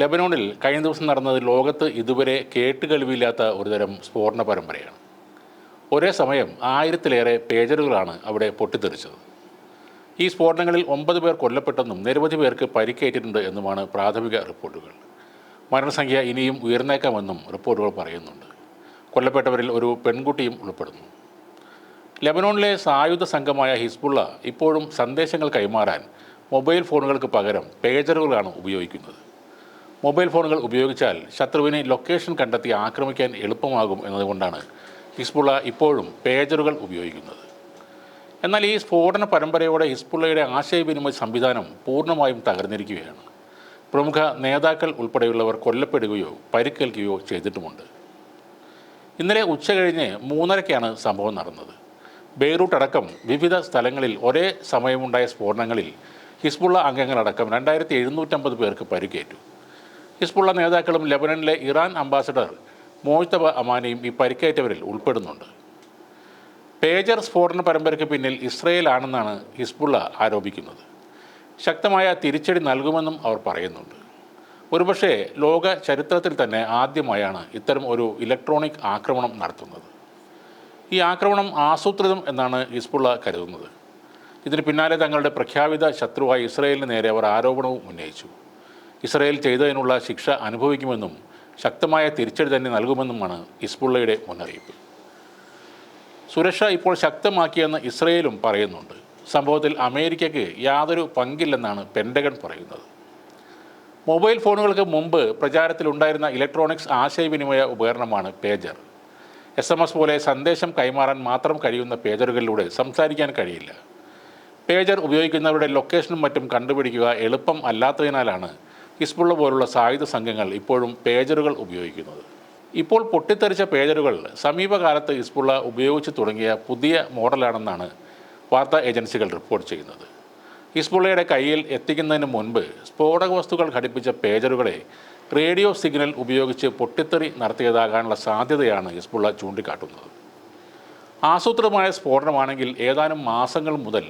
ലെബനോണിൽ കഴിഞ്ഞ ദിവസം നടന്നത് ലോകത്ത് ഇതുവരെ കേട്ടുകേൾവിയില്ലാത്ത ഒരുതരം സ്ഫോടന പരമ്പരയാണ്. ഒരേ സമയം ആയിരത്തിലേറെ പേജറുകളാണ് അവിടെ പൊട്ടിത്തെറിച്ചത്. ഈ സ്ഫോടനങ്ങളിൽ ഒമ്പത് പേർ കൊല്ലപ്പെട്ടെന്നും നിരവധി പേർക്ക് പരിക്കേറ്റിട്ടുണ്ട് എന്നുമാണ് പ്രാഥമിക റിപ്പോർട്ടുകൾ. മരണസംഖ്യ ഇനിയും ഉയർന്നേക്കാമെന്നും റിപ്പോർട്ടുകൾ പറയുന്നുണ്ട്. കൊല്ലപ്പെട്ടവരിൽ ഒരു പെൺകുട്ടിയും ഉൾപ്പെടുന്നു. ലെബനോണിലെ സായുധ സംഘമായ ഹിസ്ബുള്ള ഇപ്പോഴും സന്ദേശങ്ങൾ കൈമാറാൻ മൊബൈൽ ഫോണുകൾക്ക് പകരം പേജറുകളാണ് ഉപയോഗിക്കുന്നത്. മൊബൈൽ ഫോണുകൾ ഉപയോഗിച്ചാൽ ശത്രുവിനെ ലൊക്കേഷൻ കണ്ടെത്തി ആക്രമിക്കാൻ എളുപ്പമാകും എന്നതുകൊണ്ടാണ് ഹിസ്ബുള്ള ഇപ്പോഴും പേജറുകൾ ഉപയോഗിക്കുന്നത്. എന്നാൽ ഈ സ്ഫോടന പരമ്പരയോടെ ഹിസ്ബുള്ളയുടെ ആശയവിനിമയ സംവിധാനം പൂർണമായും തകർന്നിരിക്കുകയാണ്. പ്രമുഖ നേതാക്കൾ ഉൾപ്പെടെയുള്ളവർ കൊല്ലപ്പെടുകയോ പരിക്കേൽക്കുകയോ ചെയ്തിട്ടുമുണ്ട്. ഇന്നലെ ഉച്ച കഴിഞ്ഞ് മൂന്നരയ്ക്കാണ് സംഭവം നടന്നത്. ബെയ്റൂട്ട് അടക്കം വിവിധ സ്ഥലങ്ങളിൽ ഒരേ സമയമുണ്ടായ സ്ഫോടനങ്ങളിൽ ഹിസ്ബുള്ള അംഗങ്ങളടക്കം രണ്ടായിരത്തി എഴുന്നൂറ്റമ്പത് പേർക്ക് പരിക്കേറ്റു. ഹിസ്ബുള്ള നേതാക്കളും ലബനനിലെ ഇറാൻ അംബാസഡർ മോയ്തബ അമാനിയും ഈ പരിക്കേറ്റവരിൽ ഉൾപ്പെടുന്നുണ്ട്. പേജർ സ്ഫോടന പരമ്പരയ്ക്ക് പിന്നിൽ ഇസ്രയേലാണെന്നാണ് ഹിസ്ബുള്ള ആരോപിക്കുന്നത്. ശക്തമായ തിരിച്ചടി നൽകുമെന്നും അവർ പറയുന്നുണ്ട്. ഒരുപക്ഷെ ലോക ചരിത്രത്തിൽ തന്നെ ആദ്യമായാണ് ഇത്തരം ഒരു ഇലക്ട്രോണിക് ആക്രമണം നടത്തുന്നത്. ഈ ആക്രമണം ആസൂത്രിതം എന്നാണ് ഹിസ്ബുള്ള കരുതുന്നത്. ഇതിന് പിന്നാലെ തങ്ങളുടെ പ്രഖ്യാപിത ശത്രുവായ ഇസ്രയേലിന് നേരെ അവർ ആരോപണവും ഉന്നയിച്ചു. ഇസ്രയേൽ ചെയ്തതിനുള്ള ശിക്ഷ അനുഭവിക്കുമെന്നും ശക്തമായ തിരിച്ചടി തന്നെ നൽകുമെന്നുമാണ് ഹിസ്ബുള്ളയുടെ മുന്നറിയിപ്പ്. സുരക്ഷ ഇപ്പോൾ ശക്തമാക്കിയെന്ന് ഇസ്രയേലും പറയുന്നുണ്ട്. സംഭവത്തിൽ അമേരിക്കയ്ക്ക് യാതൊരു പങ്കില്ലെന്നാണ് പെൻഡഗൺ പറയുന്നത്. മൊബൈൽ ഫോണുകൾക്ക് മുമ്പ് പ്രചാരത്തിലുണ്ടായിരുന്ന ഇലക്ട്രോണിക്സ് ആശയവിനിമയ ഉപകരണമാണ് പേജർ. എസ് എം എസ് പോലെ സന്ദേശം കൈമാറാൻ മാത്രം കഴിയുന്ന പേജറുകളിലൂടെ സംസാരിക്കാൻ കഴിയില്ല. പേജർ ഉപയോഗിക്കുന്നവരുടെ ലൊക്കേഷനും മറ്റും കണ്ടുപിടിക്കുക എളുപ്പം അല്ലാത്തതിനാലാണ് ഹിസ്ബുള്ള പോലുള്ള സായുധ സംഘങ്ങൾ ഇപ്പോഴും പേജറുകൾ ഉപയോഗിക്കുന്നത്. ഇപ്പോൾ പൊട്ടിത്തെറിച്ച പേജറുകൾ സമീപകാലത്ത് ഹിസ്ബുള്ള ഉപയോഗിച്ച് തുടങ്ങിയ പുതിയ മോഡലാണെന്നാണ് വാർത്താ ഏജൻസികൾ റിപ്പോർട്ട് ചെയ്യുന്നത്. ഹിസ്ബുള്ളയുടെ കയ്യിൽ എത്തിക്കുന്നതിന് മുൻപ് സ്ഫോടക വസ്തുക്കൾ ഘടിപ്പിച്ച പേജറുകളെ റേഡിയോ സിഗ്നൽ ഉപയോഗിച്ച് പൊട്ടിത്തെറി നടത്തിയതാകാനുള്ള സാധ്യതയാണ് ഹിസ്ബുള്ള ചൂണ്ടിക്കാട്ടുന്നത്. ആസൂത്രിതമായ സ്ഫോടനമാണെങ്കിൽ ഏതാനും മാസങ്ങൾ മുതൽ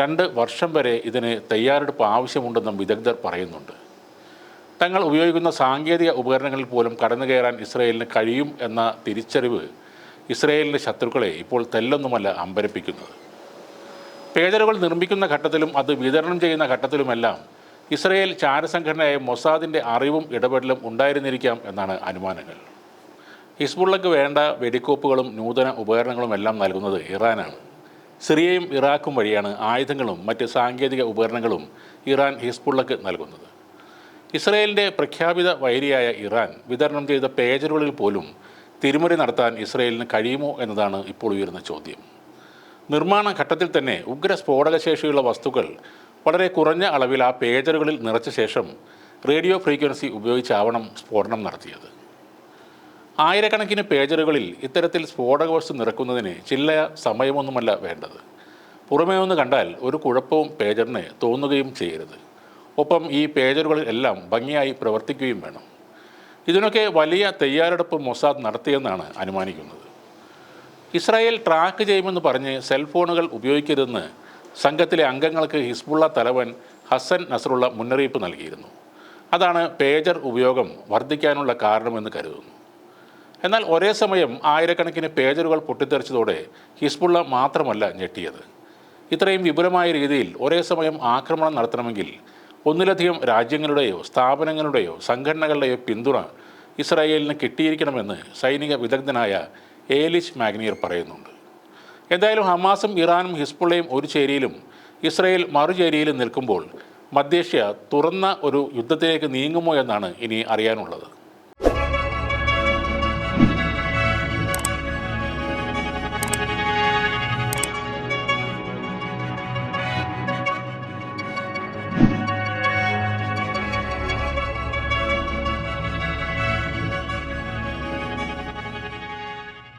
രണ്ട് വർഷം വരെ ഇതിന് തയ്യാറെടുപ്പ് ആവശ്യമുണ്ടെന്നും വിദഗ്ധർ പറയുന്നുണ്ട്. തങ്ങൾ ഉപയോഗിക്കുന്ന സാങ്കേതിക ഉപകരണങ്ങളിൽ പോലും കടന്നു കയറാൻ ഇസ്രയേലിന് കഴിയും എന്ന തിരിച്ചറിവ് ഇസ്രയേലിന്റെ ശത്രുക്കളെ ഇപ്പോൾ തെല്ലൊന്നുമല്ല അമ്പരപ്പിക്കുന്നത്. പേജറുകൾ നിർമ്മിക്കുന്ന ഘട്ടത്തിലും അത് വിതരണം ചെയ്യുന്ന ഘട്ടത്തിലുമെല്ലാം ഇസ്രയേൽ ചാരസംഘടനയായ മൊസാദിന്റെ അറിവും ഇടപെടലും ഉണ്ടായിരുന്നിരിക്കാം എന്നാണ് അനുമാനങ്ങൾ. ഹിസ്ബുള്ളക്ക് വേണ്ട വെടിക്കോപ്പുകളും നൂതന ഉപകരണങ്ങളും എല്ലാം നൽകുന്നത് ഇറാനാണ്. സിറിയയും ഇറാഖും വഴിയാണ് ആയുധങ്ങളും മറ്റ് സാങ്കേതിക ഉപകരണങ്ങളും ഇറാൻ ഹിസ്ബുള്ളക്ക് നൽകുന്നത്. ഇസ്രയേലിന്റെ പ്രഖ്യാപിത വൈരിയായ ഇറാൻ വിതരണം ചെയ്ത പേജറുകളിൽ പോലും തിരിമറി നടത്താൻ ഇസ്രയേലിന് കഴിയുമോ എന്നതാണ് ഇപ്പോൾ ഉയരുന്ന ചോദ്യം. നിർമ്മാണ ഘട്ടത്തിൽ തന്നെ ഉഗ്ര സ്ഫോടകശേഷിയുള്ള വസ്തുക്കൾ വളരെ കുറഞ്ഞ അളവിൽ ആ പേജറുകളിൽ നിറച്ച ശേഷം റേഡിയോ ഫ്രീക്വൻസി ഉപയോഗിച്ചാവണം സ്ഫോടനം നടത്തിയത്. ആയിരക്കണക്കിന് പേജറുകളിൽ ഇത്തരത്തിൽ സ്ഫോടക വസ്തു നിറക്കുന്നതിന് ചില്ല സമയമൊന്നുമല്ല വേണ്ടത്. പുറമേ ഒന്ന് കണ്ടാൽ ഒരു കുഴപ്പവും പേജറിന് തോന്നുകയും ചെയ്യരുത്. ഒപ്പം ഈ പേജറുകളിൽ എല്ലാം ഭംഗിയായി പ്രവർത്തിക്കുകയും വേണം. ഇതിനൊക്കെ വലിയ തയ്യാറെടുപ്പ് മൊസാദ് നടത്തിയെന്നാണ് അനുമാനിക്കുന്നത്. ഇസ്രായേൽ ട്രാക്ക് ചെയ്യുമെന്ന് പറഞ്ഞ് സെൽഫോണുകൾ ഉപയോഗിക്കരുതെന്ന് സംഘത്തിലെ അംഗങ്ങൾക്ക് ഹിസ്ബുള്ള തലവൻ ഹസൻ നസറുള്ള മുന്നറിയിപ്പ് നൽകിയിരുന്നു. അതാണ് പേജർ ഉപയോഗം വർദ്ധിക്കാനുള്ള കാരണമെന്ന് കരുതുന്നു. എന്നാൽ ഒരേ സമയം ആയിരക്കണക്കിന് പേജറുകൾ പൊട്ടിത്തെറിച്ചതോടെ ഹിസ്ബുള്ള മാത്രമല്ല ഞെട്ടിയത്. ഇത്രയും വിപുലമായ രീതിയിൽ ഒരേ സമയം ആക്രമണം നടത്തണമെങ്കിൽ ഒന്നിലധികം രാജ്യങ്ങളുടെയോ സ്ഥാപനങ്ങളുടെയോ സംഘടനകളുടെയോ പിന്തുണ ഇസ്രായേലിന് കിട്ടിയിരിക്കണമെന്ന് സൈനിക വിദഗ്ധനായ ഏലിസ് മാഗ്നിയർ പറയുന്നുണ്ട്. എന്തായാലും ഹമാസും ഇറാനും ഹിസ്ബുള്ളയും ഒരു ചേരിയിലും ഇസ്രായേൽ മറുചേരിയിലും നിൽക്കുമ്പോൾ മധ്യേഷ്യ തുറന്ന ഒരു യുദ്ധത്തിലേക്ക് നീങ്ങുമോ എന്നാണ് ഇനി അറിയാനുള്ളത്.